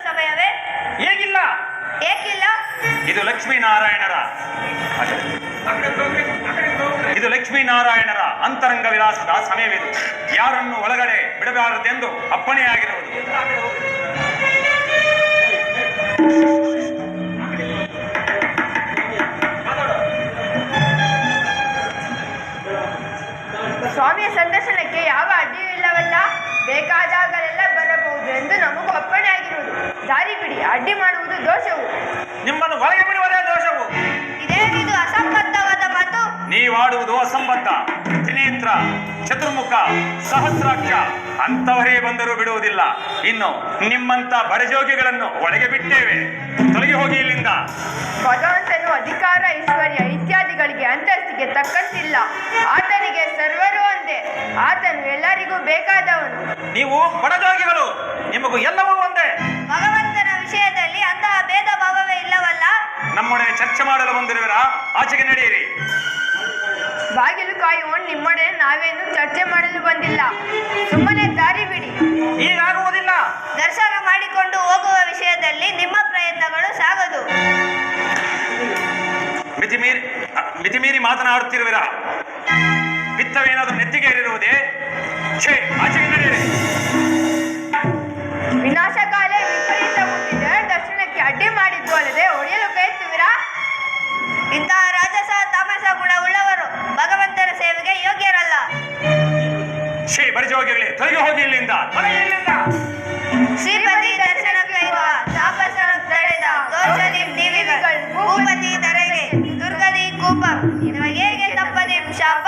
ಸಮಯವೇ? ಹೇಗಿಲ್ಲ? ಏಕಿಲ್ಲ ಇದು ಲಕ್ಷ್ಮೀನಾರಾಯಣರ. ಇದು ಲಕ್ಷ್ಮೀನಾರಾಯಣರ ಅಂತರಂಗ ವಿಲಾಸದ ಸಮಯವಿದು. ಯಾರನ್ನು ಒಳಗಡೆ ಬಿಡಬಾರದೆಂದು ಅಪ್ಪಣೆಯಾಗಿರುವುದು ಸ್ವಾಮಿಯ ಸಂದರ್ಶನಕ್ಕೆ ಯಾವ ಅಡ್ಡಿಯೂ ಇಲ್ಲವಲ್ಲ? ಬೇಕಾದಾಗಲೆಲ್ಲ ನೀವಾಡುವುದು ಅಸಂಬದ್ಧ. ತ್ರಿನೇತ್ರ ಚತುರ್ಮುಖ ಸಹಸ್ರಾಕ್ಷ ಅಂತವರೇ ಬಂದರೂ ಬಿಡುವುದಿಲ್ಲ. ಇನ್ನು ನಿಮ್ಮಂತ ಬರಜೋಗಿಗಳನ್ನು ಒಳಗೆ ಬಿಟ್ಟೇವೆ. ತೊಲಗಿ ಹೋಗಿ ಇಲ್ಲಿಂದ. ಭಗವಂತನು ಅಧಿಕಾರ ಐಶ್ವರ್ಯ ಇತ್ಯಾದಿಗಳಿಗೆ ಅಂತಸ್ತಿಗೆ ತಕ್ಕಂತಿಲ್ಲ. ಆತನಿಗೆ ಸರ್ವರು ಒಂದೇ. ಆತನು ಎಲ್ಲರಿಗೂ ಬೇಕಾದವನು. ನೀವು ಬಡಜೋಗಿಗಳು ನಿಮಗೂ ಎಲ್ಲವೂ ಒಂದೇ. ಮಾಡಲು ಬಂದಿರುವಿರಾ? ಆಚೆಗೆ ನಡೆಯಿರಿ. ಬಾಗಿಲು ಕಾಯುವ ನಿಮ್ಮಡೆ ನಾವೇನು ಚರ್ಚೆ ಮಾಡಲು ಬಂದಿಲ್ಲ. ಸುಮ್ಮನೆ ದಾರಿ ಬಿಡಿ. ಈಗಾಗುವುದಿಲ್ಲ ದರ್ಶನ ಮಾಡಿಕೊಂಡು ಹೋಗುವ ವಿಷಯದಲ್ಲಿ ನಿಮ್ಮ ಪ್ರಯತ್ನಗಳು ಸಾಗದು. ಮಿತಿಮೀರಿ ಮಿತಿಮೀರಿ ಮಾತನಾಡುತ್ತಿರುವಿರಾ? ಪಿತ್ತವೇನಾದರೂ ನೆತ್ತಿಗೆ ಏರಿರುವುದೇ? ಛೇ ಆಚೆಗೆ ನಡೆಯಿರಿ. ವಿನಾಶಕಾಲ ವಿಪರೀತ ಮುಂದಿದೆ ದರ್ಶನಕ್ಕೆ ಅಡ್ಡಿ ಮಾಡಿದ್ದು ಅಲ್ಲದೆ ಹೊಡೆಯಲು ಪ್ರಯತ್ನ ಇಂತಹ ರಾಜಸ ತಾಮಸ ಗುಣ ಉಳ್ಳವರು ಭಗವಂತನ ಸೇವೆಗೆ ಯೋಗ್ಯರಲ್ಲ. ಶ್ರೀ ಬರಿಜ ಹೋಗಿರ್ಲಿ ತೊಲಗಿ ಹೋಗಿ ಇಲ್ಲಿಂದ ತೊಲಗಿ ಇಲ್ಲಿಂದ. ಶ್ರೀಪತಿ ದರ್ಶನ ಕೈವ ತಾಪಸ ತಡೆದ ದೋಷದಿ ದೇವಿಗಳು ಭೂಪತಿ ತರಲೆ ದುರ್ಗದಿ ಕೂಪ. ನಿಮಗೆ ಹೇಗೆ ತಪ್ಪದೆ ಶಾಪ